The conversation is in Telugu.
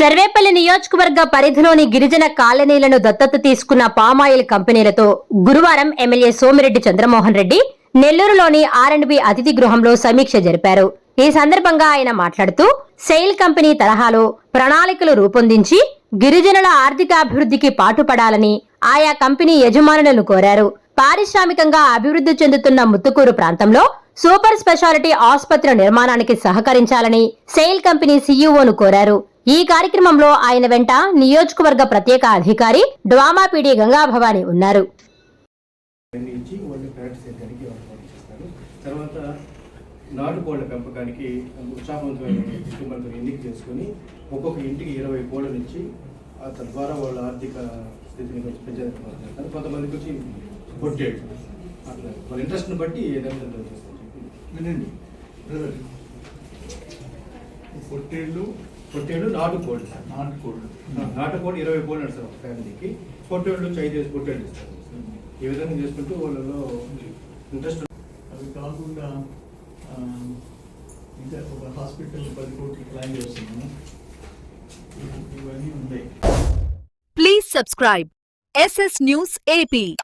సర్వేపల్లి నియోజకవర్గ పరిధిలోని గిరిజన కాలనీలను దత్తత తీసుకున్న పామాయిల్ కంపెనీలతో గురువారం ఎమ్మెల్యే సోమిరెడ్డి చంద్రమోహన్ రెడ్డి నెల్లూరులోని ఆర్ అండ్ బి అతిథి గృహంలో సమీక్ష జరిపారు. ఈ సందర్భంగా ఆయన మాట్లాడుతూ సెయిల్ కంపెనీ తరహాలో ప్రణాళికలు రూపొందించి గిరిజనుల ఆర్థికాభివృద్ధికి పాటుపడాలని ఆయా కంపెనీ యజమానులను కోరారు. పారిశ్రామికంగా అభివృద్ధి చెందుతున్న ముత్తుకూరు ప్రాంతంలో సూపర్ స్పెషాలిటీ ఆసుపత్రి నిర్మాణానికి సహకరించాలని సెయిల్ కంపెనీ సీఈఓను కోరారు. ఈ కార్యక్రమంలో ఆయన వెంట నియోజకవర్గ ప్రత్యేక అధికారి డ్వామాపీడి గంగాభవాని ఉన్నారు. తర్వాత నాటుకోళ్ళ పెంపకానికి ఉత్సాహవంతమైన కుటుంబాలతో ఎన్నిక చేసుకొని ఒక్కొక్క ఇంటికి ఇరవై కోళ్ళ నుంచి ఆ తద్వారా వాళ్ళ ఆర్థిక స్థితిని కొంచెం కొంతమందికి వచ్చి పొట్టేడు అట్లా. వాళ్ళ ఇంట్రెస్ట్ని బట్టి ఏదైనా వినండి. పొట్టేళ్ళు పొట్టేళ్ళు నాటుకోళ్ళు సార్ నాటుకోళ్ళు నాటుకోడి ఇరవై కోళ్ళు నడుస్తారు ఒక ఫ్యామిలీకి. పొట్టేళ్ళు నుంచి ఐదు పొట్టేళ్ళు ఇస్తారు. ఈ విధంగా చేసుకుంటూ వాళ్ళలో ఇంట్రెస్ట్ అవి కాకుండా ఆ, ఇంకా ఒక హాస్పిటల్ పది కోట్లు ప్లాన్ చేస్తున్నాము. ఇవి- ఇవన్నీ ఉన్నాయి. Please subscribe SS News AP.